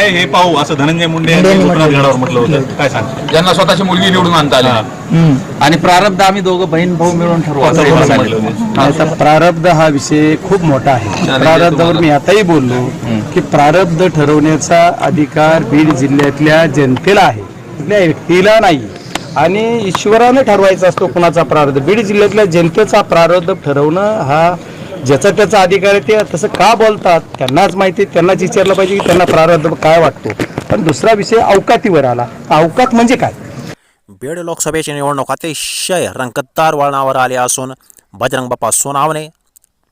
आहे हे पाहू? असं धनंजय मुंडे यांनी मुंडेंनी गोपीनाथ म्हटलं. गडावर म्हटलं होतं. काय सांग ज्यांना स्वतःची मुलगी निवडून आणता आली. हम्म. आणि प्रारब्ध आम्ही दोघं बहीण भाऊ मिळून ठरवू. असं असं. होतं. तर प्रारब्ध हा विषय खूप मोठा आहे. प्रारब्धावर मी आताही बोललो की प्रारब्ध ठरवण्याचा अधिकार बीड जिल्ह्यातल्या जनतेला आहे. कुठल्या व्यक्तीला नाही. आणि ईश्वराने ठरवायचा असतो कुणाचा प्रारब्ध. बीड जिल्ह्यातल्या जनतेचा प्रारब्ध ठरवणं हा ज्याचा त्याचा अधिकार आहे ते तसं का बोलतात त्यांनाच माहिती आहे, त्यांनाच विचारलं पाहिजे की त्यांना प्रारब्ध काय वाटतो. पण दुसरा विषय अवकातीवर आला. अवकात म्हणजे काय? बीड लोकसभेची निवडणूक अतिशय रंगतदार वळणावर आली असून बजरंग बाप्पा सोनावणे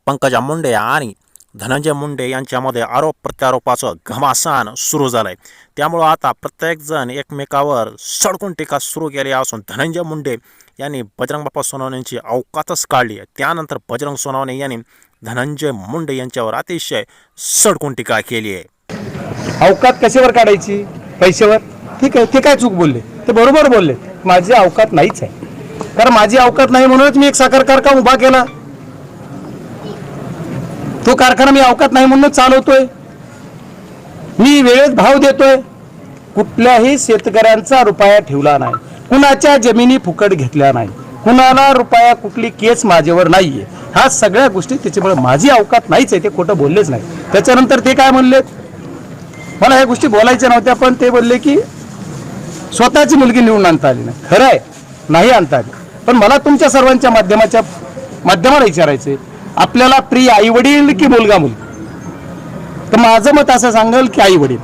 पंकजा मुंडे आणि धनंजय मुंडे यांच्यामध्ये आरोप प्रत्यारोपाचं घमासान सुरू झालंय. त्यामुळं आता प्रत्येकजण एकमेकावर सडकून टीका सुरू केली असून धनंजय मुंडे यांनी बजरंग बाप्पा सोनवणेंची अवकातच काढली आहे. त्यानंतर बजरंग सोनवणे यांनी धनंजय मुंडे यांच्यावर अतिशय सडकून टीका केली आहे. अवकात कशावर काढायची? पैशावर? ठीक आहे ते काय चूक बोलले? ते बरोबर बोलले. माझी अवकात नाहीच आहे. कारण माझी अवकात नाही म्हणूनच मी एक साखर कारखाना उभा केला. तो कारखाना मी अवकात नाही म्हणूनच चालवतोय. मी वेळेत भाव देतोय. कुठल्याही शेतकऱ्यांचा रुपया ठेवला नाही. कुणाच्या जमिनी फुकट घेतल्या नाही. कुणाला रुपया कुठली केस माझ्यावर नाहीये. ह्या सगळ्या गोष्टी त्याच्यामुळे माझी अवकात नाहीच आहे. ते खोटं बोललेच नाही. त्याच्यानंतर ते काय म्हणले मला ह्या गोष्टी बोलायच्या नव्हत्या पण ते बोलले की स्वतःची मुलगी निवडून आणता आली नाही. खरं आहे नाही आणता आली. पण मला तुमच्या सर्वांच्या माध्यमाच्या माध्यमाला विचारायचंय. आपल्याला प्रिय आई वडील की मुलगा मुलगी? तर माझं मत असं सांगेल की आई वडील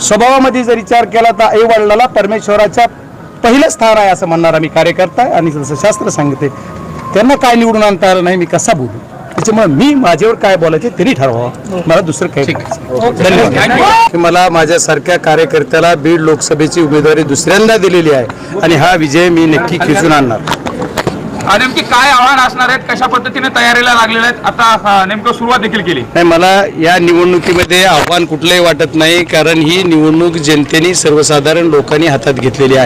स्वभावामध्ये जर विचार केला तर आई वडिलाला परमेश्वराच्या पहिलं स्थान आहे असं म्हणणारा मी कार्यकर्ता आहे आणि जसं शास्त्र सांगते त्यांना काय निवडून आणता आलं नाही मी कसा बोलू? त्याच्यामुळे मी माझ्यावर काय बोलायचे तरी ठरवावं मला दुसरं काही मला माझ्यासारख्या कार्यकर्त्याला बीड लोकसभेची उमेदवारी दुसऱ्यांदा दिलेली आहे आणि हा विजय मी नक्की खेचून आणणार. आणि नेमकी काय आव्हान असणार आहेत कशा पद्धतीने तयारीला लागलेल्या आहेत आता नेमकं सुरुवात देखील केली. नाही मला या निवडणुकीमध्ये आव्हान कुठलंही वाटत नाही कारण ही निवडणूक जनतेने सर्वसाधारण लोकांनी हातात घेतलेली आहे.